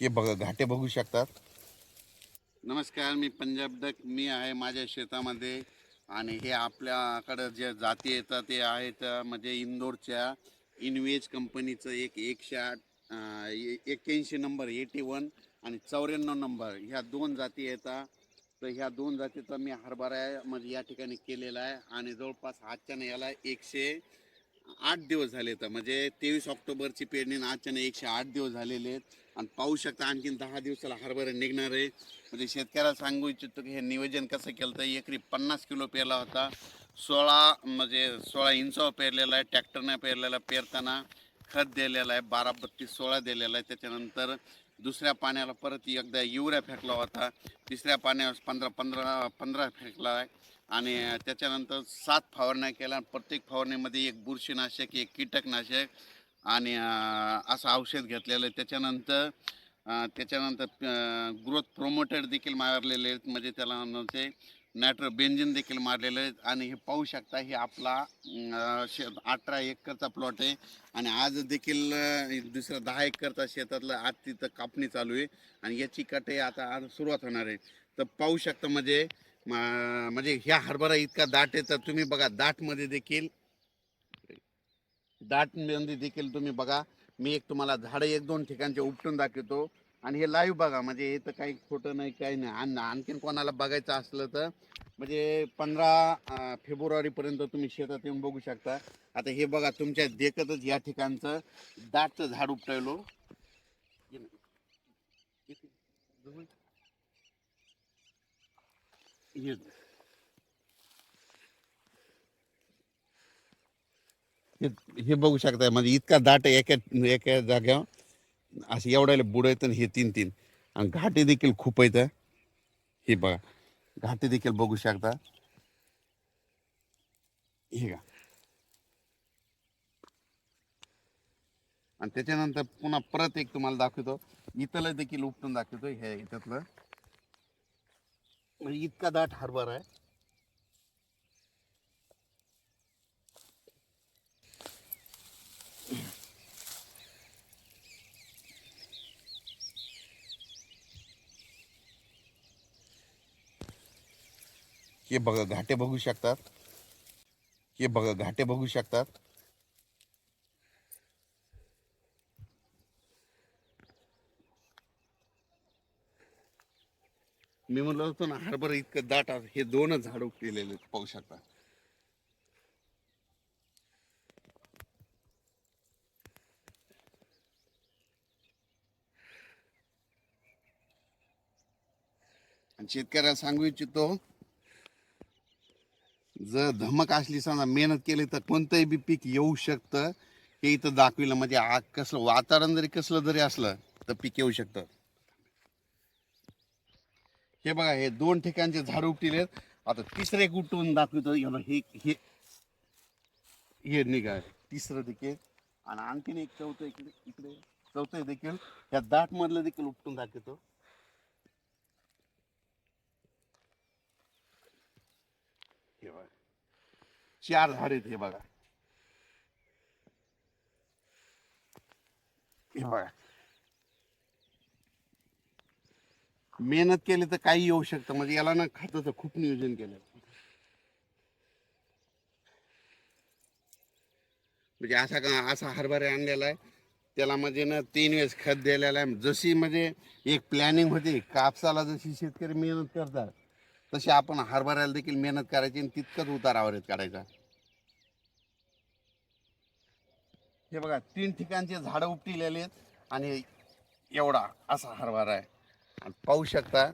हे बघा घाटे बघू शकतात. नमस्कार मी पंजाब डक मी आहे माझ्या शेतामध्ये आणि हे आपल्याकडं जे जाती येतात ते आहेत म्हणजे इंदोरच्या इनवेज कंपनीचं एक एकशे आठ एक्क्याऐंशी नंबर एटी वन आणि चौऱ्याण्णव नंबर ह्या दोन जाती येतात तर ह्या दोन जातीचा मी हरभरा आहे म्हणजे या ठिकाणी केलेला आहे आणि जवळपास आजच्या याला एकशे आठ दिवस झाले तर म्हणजे तेवीस ऑक्टोबरची पेरणी आणि आजच्याने एकशे आठ दिवस झालेले आहेत. आणि पाहू शकता आणखीन दहा दिवसाला हरभरा निघणार आहे. म्हणजे शेतकऱ्याला सांगू इच्छितो की हे नियोजन कसं केलं तर एकरी पन्नास किलो पेरला होता. सोळा म्हणजे सोळा इंचावर पेरलेला आहे ट्रॅक्टरनं पेरलेला पेरताना खत दिलेलं आहे बारा बत्तीस सोळा दिलेला आहे. त्याच्यानंतर दुसऱ्या पाण्याला परत एकदा युरिया फेकला होता. तिसऱ्या पाण्यावर पंधरा पंधरा पंधरा फेकला आहे. आणि त्याच्यानंतर सात फवारण्या केल्या. प्रत्येक फवारणीमध्ये एक बुरशीनाशक एक कीटकनाशक आणि असं औषध घेतलेलं आहे. त्याच्यानंतर त्याच्यानंतर ग्रोथ प्रोमोटेड देखील मारलेले आहेत. म्हणजे त्याला म्हणजे नॅट्रो बेंजिन देखील मारलेलं आहेत. आणि हे पाहू शकता हे आपला शे अठरा एकरचा प्लॉट आहे. आणि आज देखील दुसरं दुसरा दहा एकरचा शेतातलं आज तिथं कापणी चालू आहे. आणि याची कटे आता आज सुरुवात होणार आहे. तर पाहू शकता म्हणजे म्हणजे ह्या हरभरा इतका दाट आहे तर तुम्ही बघा दाटमध्ये देखील दाटमध्ये देखील तुम्ही बघा मी एक तुम्हाला झाडं एक दोन ठिकाणचे उपटून दाखवतो. आणि हे लाईव्ह बघा म्हणजे हे तर काही खोटं नाही काही नाही. आणि आणखीन कोणाला बघायचं असलं तर म्हणजे पंधरा फेब्रुवारीपर्यंत तुम्ही शेतात येऊन बघू शकता. आता हे बघा तुमच्या देखतच या ठिकाणचं दाटचं झाड उपटायलो हे हे- बघू शकताय म्हणजे इतका दाट एका एका जाग्यावर असं एवढ्याला बुड आहेत हे तीन तीन. आणि घाटे देखील खूप आहेत हे. बघा घाटे देखील बघू शकता. हे का आणि त्याच्यानंतर पुन्हा परत एक तुम्हाला दाखवतो. इथलं देखील उपटून दाखवतो हे इथलं. म्हणजे इतका दाट हरभरा आहे. हे बघा घाटे बघू शकतात. हे बघा घाटे बघू शकतात. मी म्हणलं होतो ना हरभरा इतकं दाट हे दोनच झाड केलेले पाहू शकता आणि शेतकऱ्याला सांगू इच्छितो जर धमक असली समजा मेहनत केली तर कोणतंही बी पीक येऊ शकतं. हे इथं दाखविलं म्हणजे आ कसलं वातावरण जरी कसलं जरी असलं तर पीक येऊ शकतं. हे बघा हे दोन ठिकाणचे झाड उपटिलेत आता तिसरे एक दाखवतो? हे हे हे निघा तिसरं देखील. आणि आणखीन एक चौथं इकडे इकडे. चौथं देखील. या दाट मधलं देखील उपटून दाखवतो. हे बघा. चार झाड आहेत हे बघा. हे बघा. मेहनत केली तर काही येऊ शकतं. म्हणजे याला ना खताचं खूप नियोजन केलं म्हणजे असा का असा हरभरा आणलेला आहे. त्याला म्हणजे ना तीन वेळेस खत दिलेलं आहे. जशी म्हणजे एक प्लॅनिंग होती कापसाला जशी शेतकरी मेहनत करतात तशी आपण हरभऱ्याला देखील मेहनत करायची आणि तितकंच उतारावर काढायचा. हे बघा तीन ठिकाणचे झाडं उपटिलेले आहेत आणि एवढा असा हरभरा आहे. पाहू शकता.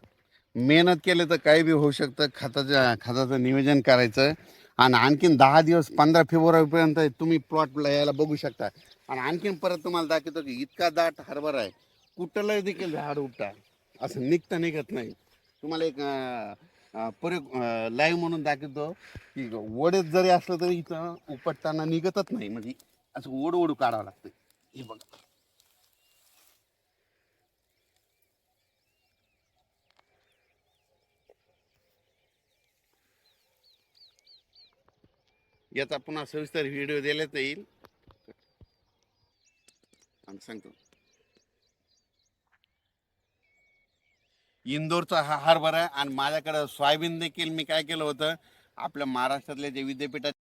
मेहनत केलं तर काही बी होऊ शकतं. खताचं खताचं नियोजन करायचं. आणि आणखीन दहा दिवस पंधरा फेब्रुवारीपर्यंत तुम्ही प्लॉटला यायला बघू शकता. आणि आणखीन परत तुम्हाला दाखवतो की इतका दाट हरभरा आहे. कुठलंही देखील झाड उपटा. असं निघतं निघत नाही. तुम्हाला एक प्रयोग लाईव्ह म्हणून दाखवतो की वडेत जरी असलं तरी इथं उपटताना निघतच नाही. म्हणजे असं ओढ ओढू काढावं लागतं. हे बघा. याचा पुन्हा सविस्तर व्हिडिओ दिलाच येईल. आणि सांगतो. इंदोरचा हा हरभरा आणि माझ्याकडं सोयाबीन देखील मी काय केलं होतं आपल्या महाराष्ट्रातल्या जे विद्यापीठात